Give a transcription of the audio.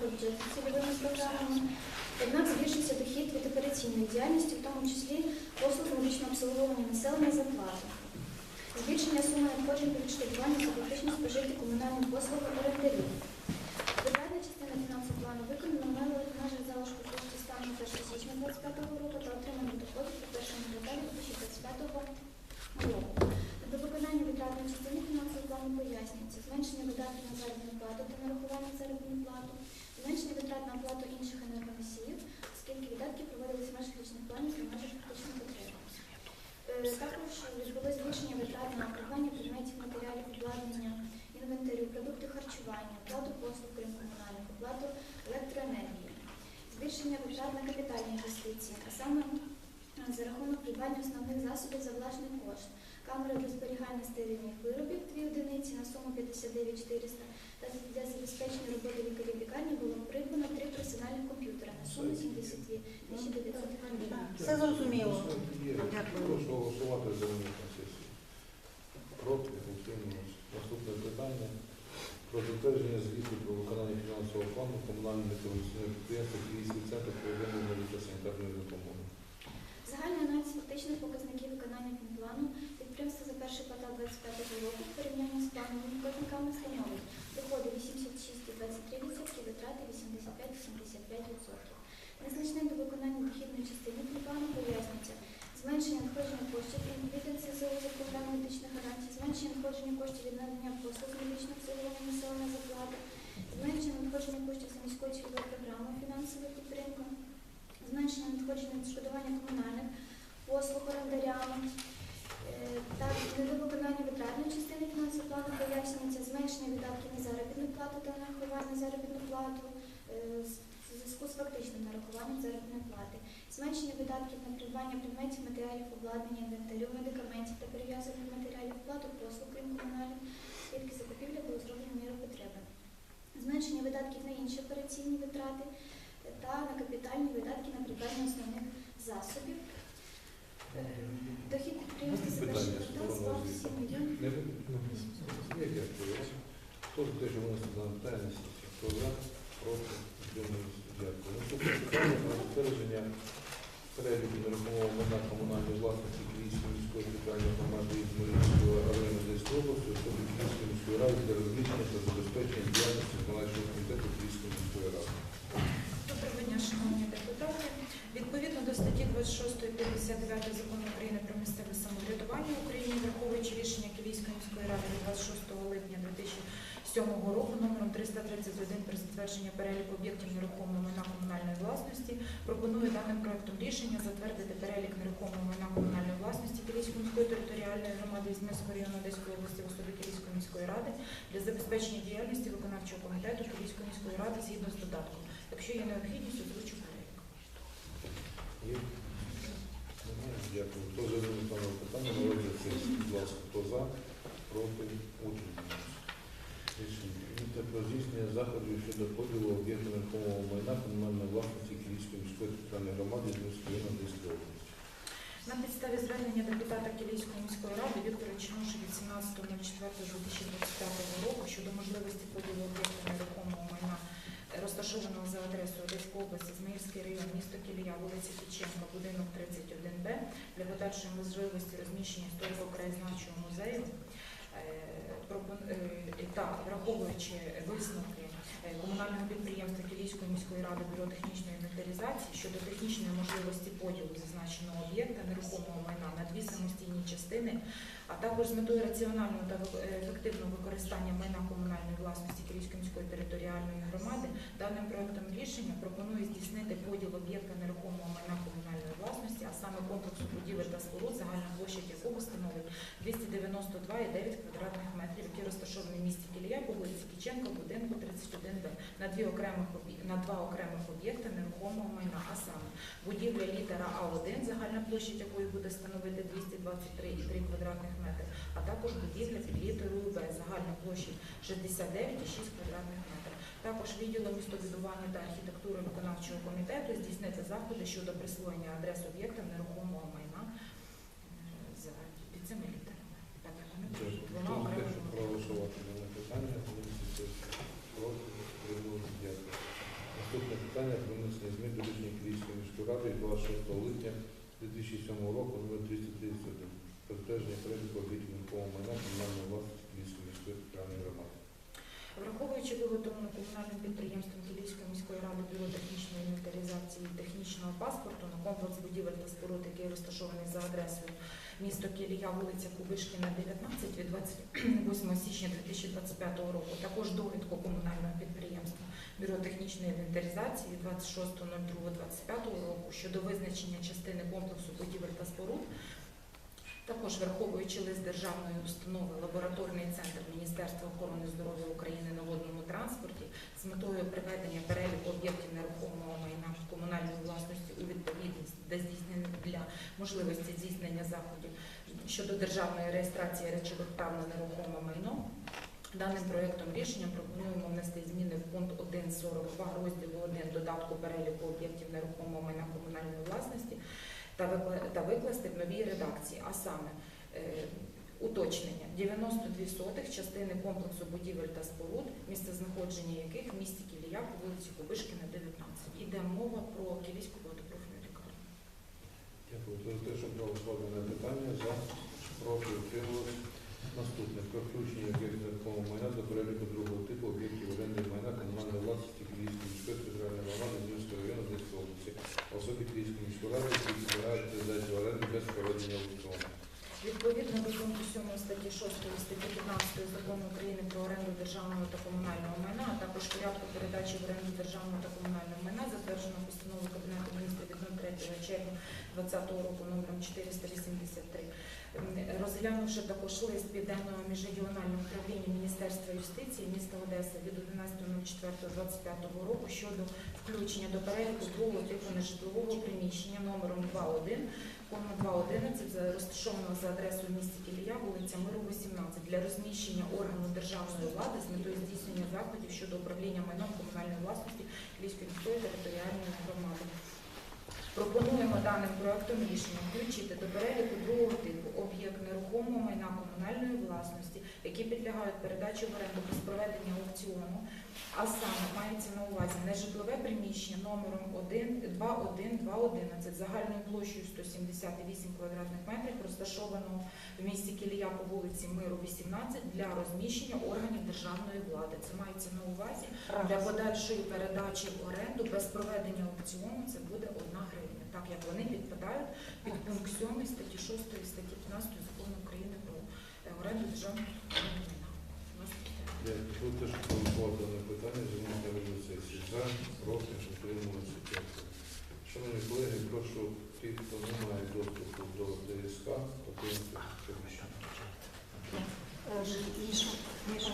по бюджету цільовими програмами. Однак збільшився дохід від операційної діяльності, в тому числі послуг медичного обслуговування населення за плату. Збільшення суми надходжень по відшкодування за фактично спожиті комунальні послуги орендарів. Питання частина фінансового плану виконано в межах залишку коштів стану 1 січня 2025 року та отриманих доходів по першому кварталі 2025 року. До виконання витратної частини фінансового плану пояснюється зменшення видатків на заробітну плату та нарахування заробітну плату, зменшення витрат на оплату інших енергоносіїв, оскільки видатки проводились в межах річних планів та в межах фактичних потреб. Е, Також відбулося збільшення витрат на придбання предметів матеріалів обладнання, інвентарю, продукти харчування, оплату послуг крім комунальних, оплату електроенергії, збільшення витрат на капітальні інвестиції, а саме е, за рахунок придбання основних засобів за власний кошт, камери для зберігання стерильних виробів, дві одиниці на суму 59 400 та для забезпечення роботи лікарів лікарні було придбано три персональних комп'ютера на суму 72 900 гривень. Все зрозуміло. Дякую. Прошу голосувати за виник на. Проти, утримуємося. Наступне питання про затвердження звіту про виконання фінансового плану комунального некомерційного підприємства Київський центр первинної медико-санітарної допомоги. Загальний аналіз фактичних показників виконання фінплану підприємства за перший квартал 2025 року в порівнянні з плановими показниками становить доходи 86,23%, витрати 85,75%. Незначне до виконання дохідної частини фінплану пояснюється зменшення надходження коштів від НСЗУ за програму медичних гарантій, зменшення надходження коштів від надання послуг медичного обслуговування населення за плату, зменшення надходження коштів за міською цільовою програмою фінансова підтримка, зменшення надходження відшкодування комунальних послуг орендарями. Е, Та недовиконання витратної частини фінансового плану пояснюється зменшення видатків на заробітну плату та нарахування заробітну плату е, в зв'язку з фактичним нарахуванням заробітної плати, зменшення видатків на придбання предметів, матеріалів, обладнання, інвентарю, медикаментів та перев'язаних матеріалів плату послуг, крім комунальних, оскільки закупівля було зроблено міру потреби, зменшення видатків на інші операційні витрати та на капітальні видатки на придбання основних засобів. Е, Дохід підприємства за перший квартал склав 7 мільйонів. Хто за те, що винести на сесії? Хто за? Проти? Утримуюсь. Дякую. Наступне питання про затвердження переліку нерухомого майна комунальної власності Київської міської територіальної громади Ізмаїльського району Одеської області, особи Київської міської ради для розміщення та забезпечення діяльності виконавчого комітету Київської міської ради. Шановні депутати. Відповідно до статті 26 і 59 закону України про місцеве самоврядування в Україні, враховуючи рішення Київської міської ради від 26 липня 2007 року номером 331 про затвердження переліку об'єктів нерухомого майна комунальної власності, пропоную даним проектом рішення затвердити перелік нерухомого майна комунальної власності Київської міської територіальної громади Ізмірського району Одеської області в особі Київської міської ради для забезпечення діяльності виконавчого комітету Київської міської ради згідно з додатком. Якщо є необхідність, озвучу перелік. Дякую. Хто за даного питання на розгляд? Будь ласка, хто за? Проти? Утримуюсь. Рішення про здійснення заходів щодо поділу об'єкту нерухомого майна комунальної власності Київської міської територіальної громади району Одеської області. На підставі звернення депутата Київської міської ради Віктора Чинуші від 17.04.2025 року щодо можливості поділу об'єкту нерухомого розташованого за адресою Одеської області, Зміївський район, місто Кілія, вулиця Кіченка, будинок 31Б, для подальшої можливості розміщення історико-краєзнавчого музею. Е, е, та враховуючи висновки комунального підприємства Київської міської ради бюро технічної інвентаризації щодо технічної можливості поділу зазначеного об'єкта нерухомого майна на дві самостійні частини, а також з метою раціонального та е, ефективного використання майна комунальної власності Київської міської територіальної громади даним проектом рішення пропонує здійснити поділ об'єкта нерухомого майна комунальної власності, а саме комплексу будівель та споруд, загальна площа якого становить 292,9 квадратних розташовані в місті Кілія по вулиці Кіченка, будинку 31Б, на, дві окремих на два окремих об'єкти нерухомого майна, а саме будівля літера А1, загальна площа якої буде становити 223,3 квадратних метри, а також будівля під літерою Б, загальна площа 69,6 квадратних метрів. Також відділом містобудування та архітектури виконавчого комітету здійснити заходи щодо присвоєння адрес об'єкта нерухомого майна е, за під цими літерами. Так як вони Дякую. пишуть двома Хто за те, окремими. щоб проголосувати дане питання? Винести сесію? Проти? Утримуюсь. Дякую. Наступне питання про внесення змін до рішення Київської міської ради 26 липня 2007 року номер 231 про затвердження переліку об'єктів нерухомого майна комунальної власності Київської міської територіальної громади. Враховуючи виготовлену комунальним підприємством Кілійської міської ради бюро технічної інвентаризації технічного паспорту на комплекс будівель та споруд, який розташований за адресою місто Кілія, вулиця Кубишкіна, 19 від 28 січня 2025 року. Також довідку комунального підприємства бюро технічної інвентаризації 26.02.25 року щодо визначення частини комплексу будівель та споруд також враховуючи лист державної установи Лабораторний центр Міністерства охорони здоров'я України на водному транспорті з метою приведення переліку об'єктів нерухомого майна комунальної власності у відповідність до здійснення для можливості здійснення заходів щодо державної реєстрації речових прав на нерухоме майно. Даним проектом рішення пропонуємо внести 1.42 розділу 1 додатку переліку об'єктів нерухомого майна комунальної власності та викласти в новій редакції, а саме е, уточнення 92 сотих частини комплексу будівель та споруд, місце знаходження яких в місті Кілія по вулиці Кубишкіна, 19. Іде мова про Кілійську водопрофільну лікарню. Дякую. Те, щоб проголосувати на питання за проти утримались. Наступне про включення об'єктів нерухомого майна до переліку другого типу об'єктів оренди майна комунальної власності Київської міської територіальної громади Зміського району Одеської області, а особі Київської міської ради, які збирають передачу в оренду без проведення аукціону. Відповідно до пункту 7 статті 6 статті 15 закону України про оренду державного та комунального майна, а також порядку передачі в оренду державного та комунального майна, затверджено постановою Кабінету міністрів від 03 червня 2020 року номером 483. Розглянувши також лист Південного міжрегіонального управління Міністерства юстиції міста Одеси від 11.04.25 року щодо включення до переліку другого типу нежитлового приміщення номером 2.1 Кома 2.11 за- розташовано за адресою місті Кілія, вулиця Миру, 18, для розміщення органу державної влади з метою здійснення заходів щодо управління майном комунальної власності Кілійської міської територіальної громади. Пропонуємо даним проектом рішення включити до переліку другого типу об'єкт нерухомого майна комунальної власності, які підлягають передачі в оренду без проведення аукціону, а саме мається на увазі нежитлове приміщення номером 1, 21211 загальною площею 178 квадратних метрів, розташованого в місті Кілія по вулиці Миру, 18, для розміщення органів державної влади. Це мається на увазі для подальшої передачі в оренду без проведення аукціону це буде 1 гривня, так як вони підпадають під пункт 7 статті 6 статті 15 закону України про е, оренду державного майна. Тут теж було питання, звернення революції за проти, що приймалося тільки. Шановні колеги, прошу ті, хто не має доступу до ДСК, покинути приміщення. Е, Міша, Міша.